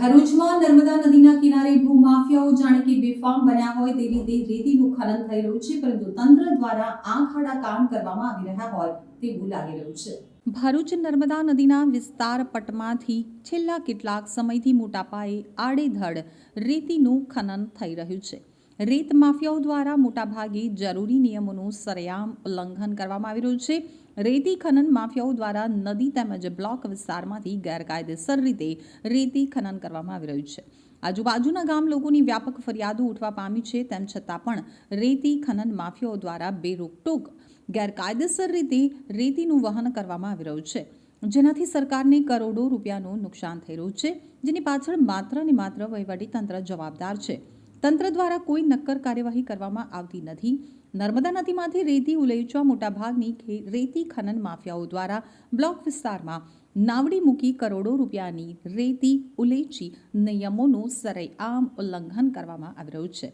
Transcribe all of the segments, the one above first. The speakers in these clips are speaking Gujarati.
ભરૂચમાં નર્મદા નદીના કિનારે ભૂમાફિયાઓ જાણે કે બેફામ બન્યા હોય તે રીતે રેતીનું ખનન થઈ રહ્યું છે, પરંતુ તંત્ર દ્વારા આંખ આડા કામ કરવામાં આવી રહ્યા હોય તેવું લાગી રહ્યું છે. ભરૂચ નર્મદા નદીના વિસ્તાર પટમાંથી છેલ્લા કેટલાક સમયથી મોટા પાયે આડેધડ રેતીનું ખનન થઈ રહ્યું છે. રેત માફિયાઓ દ્વારા મોટાભાગે જરૂરી નિયમોનું સરેઆમ ઉલ્લંઘન કરવામાં આવી રહ્યું છે. રેતી ખનન માફિયાઓ દ્વારા નદી તેમજ બ્લોક વિસ્તારમાંથી ગેરકાયદેસર રીતે રેતી ખનન કરવામાં આવી રહ્યું છે. આજુબાજુના ગામ લોકોની વ્યાપક ફરિયાદો ઉઠવા પામી છે. તેમ છતાં પણ રેતી ખનન માફિયાઓ દ્વારા બેરોકટોક, ગેરકાયદેસર રીતે રેતીનું વહન કરવામાં આવી રહ્યું છે. જેનાથી સરકારને કરોડો રૂપિયાનું નુકસાન થઈ રહ્યું છે, જેની પાછળ માત્ર ને માત્ર વહીવટીતંત્ર જવાબદાર છે. તંત્ર દ્વારા કોઈ નક્કર કાર્યવાહી કરવામાં આવતી નથી. નર્મદા નદીમાંથી રેતી ઉલેચવા મોટાભાગની રેતી ખનન માફિયાઓ દ્વારા બ્લોક વિસ્તારમાં નાવડી મૂકી કરોડો રૂપિયાની રેતી ઉલેચી નિયમોનું સરેઆમ ઉલ્લંઘન કરવામાં આવી રહ્યું છે.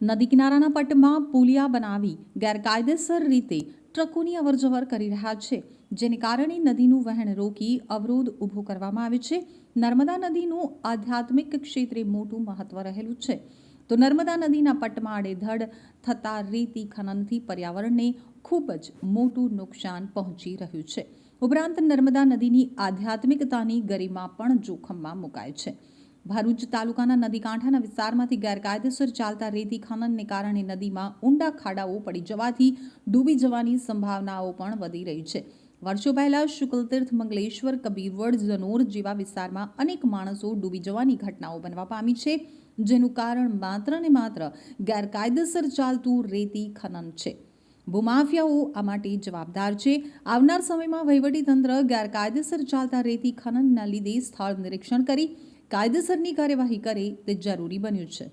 નદી કિનારાના પટમાં પુલિયા બનાવી ગેરકાયદેસર રીતે ટ્રકોની અવરજવર કરી રહ્યા છે, જેને કારણે નદીનું વહેણ રોકી અવરોધ ઊભો કરવામાં આવે છે. નર્મદા નદીનું આધ્યાત્મિક ક્ષેત્રે મોટું મહત્વ રહેલું છે. તો નર્મદા નદીના પટમાં આડેધડ થતા રેતી ખનનથી પર્યાવરણને ખૂબ જ મોટું નુકસાન પહોંચી રહ્યું છે. ઉપરાંત નર્મદા નદીની આધ્યાત્મિકતાની ગરિમા પણ જોખમમાં મુકાય છે. ભરૂચ તાલુકાના નદીકાંઠાના વિસ્તારમાંથી ગેરકાયદેસર ચાલતા રેતી ખનનને કારણે નદીમાં ઊંડા ખાડાઓ પડી જવાથી ડૂબી જવાની સંભાવનાઓ પણ વધી રહી છે. વર્ષો પહેલા શુક્લતીર્થ, મંગલેશ્વર, કબીરવડ જનોર જેવા વિસ્તારમાં અનેક માણસો ડૂબી જવાની ઘટનાઓ બનવા પામી છે, જેનું કારણ માત્ર ને માત્ર ગેરકાયદેસર ચાલતું રેતી ખનન છે. ભૂમાફિયાઓ આ માટે જવાબદાર છે. આવનાર સમયમાં વહીવટીતંત્ર ગેરકાયદેસર ચાલતા રેતી ખનનના લીધે સ્થળ નિરીક્ષણ કરી કાયદેસરની કાર્યવાહી કરે તે જરૂરી બન્યું છે.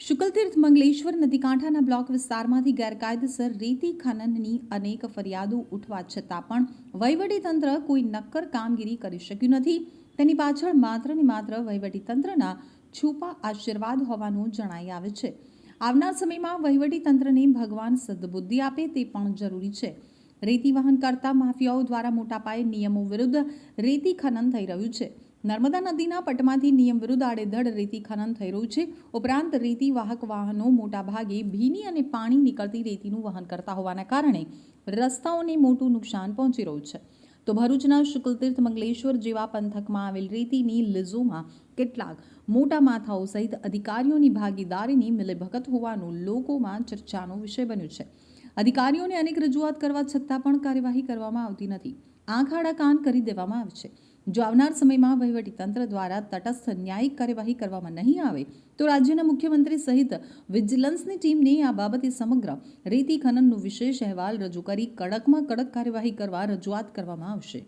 શુકલતીર્થ મંગલેશ્વર નદીકાંઠાના બ્લોક વિસ્તારમાંથી ગેરકાયદેસર રેતી ખનનની અનેક ફરિયાદો ઉઠવા છતાં પણ વહીવટીતંત્ર કોઈ નક્કર કામગીરી કરી શક્યું નથી. તેની પાછળ માત્ર ને માત્ર વહીવટીતંત્રના છુપા આશીર્વાદ હોવાનું જણાઈ આવે છે. આવનાર સમયમાં વહીવટીતંત્રને ભગવાન સદબુદ્ધિ આપે તે પણ જરૂરી છે. રેતી વહન કરતા માફિયાઓ દ્વારા મોટા પાયે નિયમો વિરુદ્ધ રેતી ખનન થઈ રહ્યું છે. નર્મદા નદીના પટમાંથી નિયમ વિરુદ્ધ આડેધડ રેતી ખનન થઈ રહ્યું છે. ઉપરાંત રેતી વાહક વાહનો મોટાભાગે ભીની અને પાણી નીકળતી રેતીનું વહન કરતા હોવાના કારણે રસ્તાઓને મોટું નુકસાન પહોંચી રહ્યું છે. તો ભરૂચના શુકલતીર્થ મંગલેશ્વર જેવા પંથકમાં આવેલ રેતીની લીઝોમાં કેટલાક મોટા માથાઓ સહિત અધિકારીઓની ભાગીદારીની મિલેભગત હોવાનું લોકોમાં ચર્ચાનો વિષય બન્યું છે. અધિકારીઓને અનેક રજૂઆત કરવા છતાં પણ કાર્યવાહી કરવામાં આવતી નથી. આંખ આડા કાન કરી દેવામાં આવે છે. જો આવનાર સમયમાં વહીવટીતંત્ર દ્વારા તટસ્થ ન્યાયિક કાર્યવાહી કરવામાં નહીં આવે, તો રાજ્યના મુખ્યમંત્રી સહિત વિજિલન્સની ટીમને આ બાબતે સમગ્ર રેતી ખનનનો વિશેષ અહેવાલ રજૂ કરી કડકમાં કડક કાર્યવાહી કરવા રજૂઆત કરવામાં આવશે.